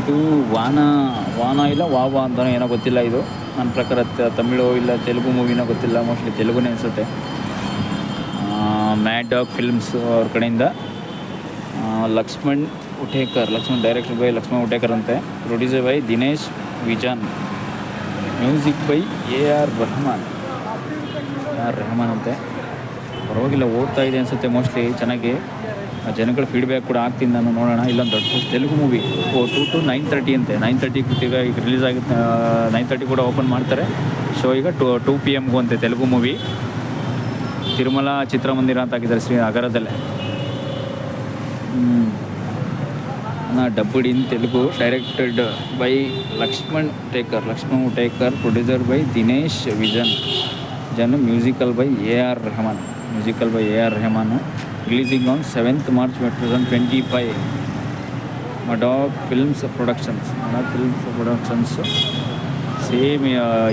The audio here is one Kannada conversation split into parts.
ಇದು ವಾನ ವಾನ ಇಲ್ಲ, ವಾವ ಅಂತಲೋ ಏನೋ ಗೊತ್ತಿಲ್ಲ ಇದು. ನನ್ನ ಪ್ರಕಾರ ತಮಿಳು ಇಲ್ಲ ತೆಲುಗು ಮೂವಿನೋ ಗೊತ್ತಿಲ್ಲ ಮೋಸ್ಟ್ಲಿ ತೆಲುಗುನೇ ಅನಿಸುತ್ತೆ. ಮ್ಯಾಡ್ ಡಾಗ್ ಫಿಲ್ಮ್ಸ್ ಅವ್ರ ಕಡೆಯಿಂದ. ಲಕ್ಷ್ಮಣ್ ಉಟೇಕರ್, ಲಕ್ಷ್ಮಣ್ ಡೈರೆಕ್ಟರ್ ಬೈ ಲಕ್ಷ್ಮಣ್ ಉಟೇಕರ್ ಅಂತೆ. Producer by Dinesh Vijan. Music by A R Rahman R Rahman ಅಂತೆ. ಪರವಾಗಿಲ್ಲ ಓಡ್ತಾ ಇದೆ ಅನಿಸುತ್ತೆ ಮೋಸ್ಟ್ಲಿ ಚೆನ್ನಾಗಿ. ಜನಗಳ ಫೀಡ್ಬ್ಯಾಕ್ ಕೂಡ ಆಗ್ತೀನಿ ನಾನು ನೋಡೋಣ. ಇಲ್ಲೊಂದು ದೊಡ್ಡ Telugu movie oh two two nine thirty ಅಂತೆ. ನೈನ್ ತರ್ಟಿ ಈಗ ಈಗ ರಿಲೀಸ್ ಆಗುತ್ತೆ. ನೈನ್ ತರ್ಟಿ ಕೂಡ ಓಪನ್ ಮಾಡ್ತಾರೆ. ಸೊ ಈಗ ಟು ಟು ಪಿ ಎಮ್ಗೂ ಅಂತೆ ತೆಲುಗು ಮೂವಿ ತಿರುಮಲ ಚಿತ್ರಮಂದಿರ ಅಂತ ಹಾಕಿದ್ದಾರೆ ಶ್ರೀ ನಗರದಲ್ಲೇ. ನಾ dubbed in Telugu directed by Laxman Utekar Laxman Utekar producer by Dinesh Vijan. ಜನ musical by A R Rahman. Musical by A R Rahman. Releasing on seventh March two thousand twenty five Maddock films productions Maddock films productions same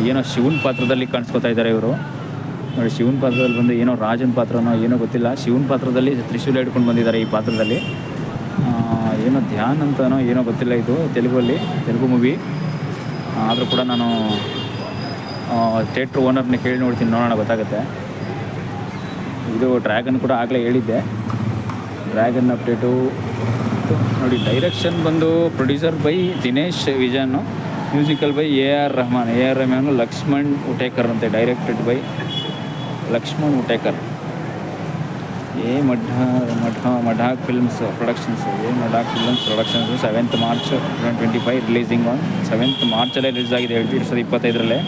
ಏನೋ ಶಿವನ್ ಪಾತ್ರದಲ್ಲಿ ಕಾಣಿಸ್ಕೊತಾ ಇದ್ದಾರೆ ಇವರು. ನೋಡಿ, ಶಿವನ್ ಪಾತ್ರದಲ್ಲಿ ಬಂದು ಏನೋ ರಾಜನ್ ಪಾತ್ರನೋ ಏನೋ ಗೊತ್ತಿಲ್ಲ. ಶಿವನ್ ಪಾತ್ರದಲ್ಲಿ ತ್ರಿಶೂಲ ಹಿಡ್ಕೊಂಡು ಬಂದಿದ್ದಾರೆ ಈ ಪಾತ್ರದಲ್ಲಿ. ಏನೋ ಧ್ಯಾನ್ ಅಂತನೋ ಏನೋ ಗೊತ್ತಿಲ್ಲ ಇದು ತೆಲುಗಲ್ಲಿ ತೆಲುಗು ಮೂವಿ ಆದರೂ ಕೂಡ ನಾನು ಥಿಯೇಟ್ರ್ ಓನರ್ನ ಕೇಳಿ ನೋಡ್ತೀನಿ, ನೋಡೋಣ, ಗೊತ್ತಾಗುತ್ತೆ. ಇದು ಡ್ರ್ಯಾಗನ್ ಕೂಡ ಆಗಲೇ ಹೇಳಿದ್ದೆ. Dragon update. ನೋಡಿ, ಡೈರೆಕ್ಷನ್ ಬಂದು producer by Dinesh Vijan musical by A R Rahman. A R Rahman Laxman Utekar ಅಂತೆ, directed by Laxman Utekar. A ಮಢ Math Maddock films productions, A Maddock films productions, seventh March twenty five releasing on seventh ಮಾರ್ಚಲ್ಲೇ release ಆಗಿದೆ ಎರಡು ಸಾವಿರದ ಇಪ್ಪತ್ತೈದರಲ್ಲೇ.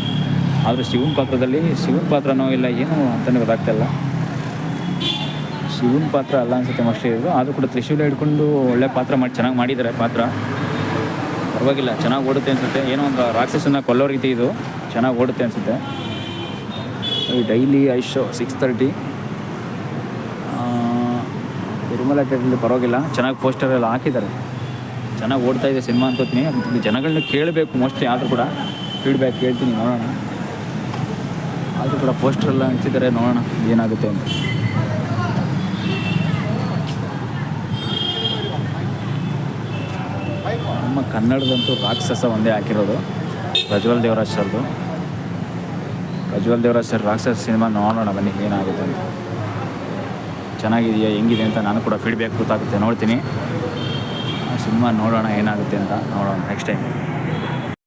ಆದರೆ ಶಿವನ್ ಪಾತ್ರದಲ್ಲಿ, ಶಿವನ್ ಪಾತ್ರನೋ ಇಲ್ಲ ಏನು ಅಂತಲೇ ಗೊತ್ತಾಗ್ತಾಯಿಲ್ಲ ಶಿವನ್ ಪಾತ್ರ ಅಲ್ಲ ಅನ್ಸುತ್ತೆ ಮೋಸ್ಟ್ಲಿ ಇದು ಆದರೂ ಕೂಡ ತ್ರಿಶೂಲ ಹಿಡ್ಕೊಂಡು ಒಳ್ಳೆ ಪಾತ್ರ ಮಾಡಿ, ಚೆನ್ನಾಗಿ ಮಾಡಿದ್ದಾರೆ ಪಾತ್ರ. ಪರವಾಗಿಲ್ಲ, ಚೆನ್ನಾಗಿ ಓಡುತ್ತೆ ಅನಿಸುತ್ತೆ. ಏನೋ ಒಂದು ರಾಕ್ಷಸನ್ನ ಕೊಲ್ಲೋ ರೀತಿ ಇದು. ಚೆನ್ನಾಗಿ ಓಡುತ್ತೆ ಅನ್ಸುತ್ತೆ. Daily I show six thirty Tirumala ಥಿಯೇಟ್ರಲ್ಲಿ ಪರವಾಗಿಲ್ಲ. ಚೆನ್ನಾಗಿ ಪೋಸ್ಟರ್ ಎಲ್ಲ ಹಾಕಿದ್ದಾರೆ. ಚೆನ್ನಾಗಿ ಓಡ್ತಾ ಇದೆ ಸಿನಿಮಾ ಅದು ಜನಗಳನ್ನ ಕೇಳಬೇಕು ಮೋಸ್ಟ್ಲಿ ಆದರೂ ಕೂಡ. ಫೀಡ್ಬ್ಯಾಕ್ ಕೇಳ್ತೀನಿ ನೋಡೋಣ. ಆದರೂ ಕೂಡ ಪೋಸ್ಟರ್ ಎಲ್ಲ ಹಂಚಿದ್ದಾರೆ ನೋಡೋಣ ಏನಾಗುತ್ತೆ ಅಂತ. ನಮ್ಮ ಕನ್ನಡದಂತೂ ರಾಕ್ಷಸ ಒಂದೇ ಹಾಕಿರೋದು. ಪ್ರಜ್ವಲ್ ದೇವರಾಜ್ ಸರ್ದು. ಪ್ರಜ್ವಲ್ ದೇವರಾಜ್ ಸರ್ ರಾಕ್ಷಸ ಸಿನಿಮಾ ನೋಡೋಣ ಬನ್ನಿ, ಏನಾಗುತ್ತೆ ಅಂತ. ಚೆನ್ನಾಗಿದೆಯಾ, ಹೆಂಗಿದೆ ಅಂತ ನಾನು ಕೂಡ ಫೀಡ್ಬ್ಯಾಕ್ ಗೊತ್ತಾಗುತ್ತೆ, ನೋಡ್ತೀನಿ. ಸಿನಿಮಾ ನೋಡೋಣ, ಏನಾಗುತ್ತೆ ಅಂತ ನೋಡೋಣ ನೆಕ್ಸ್ಟ್ ಟೈಮ್